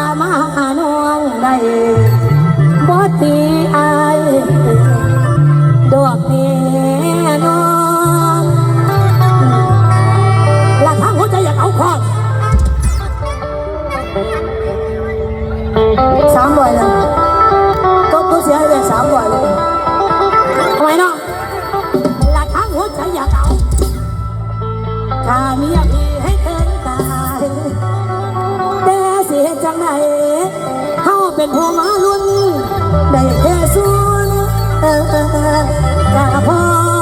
ามาหาน้องได้บ่ตีอายดอกแน่นอนหลักทางหัวใจอยากเอาคองสามร้อยเลยก็ตัวเสียให้เลยสามร้อยเลยทำไมเนาะหลักทางหัวใจอยากเอาข้าเมียพี่ใเป็นพ่อมาลุ้นได้แค่ส่วนเออเออเออกะพอแล้ว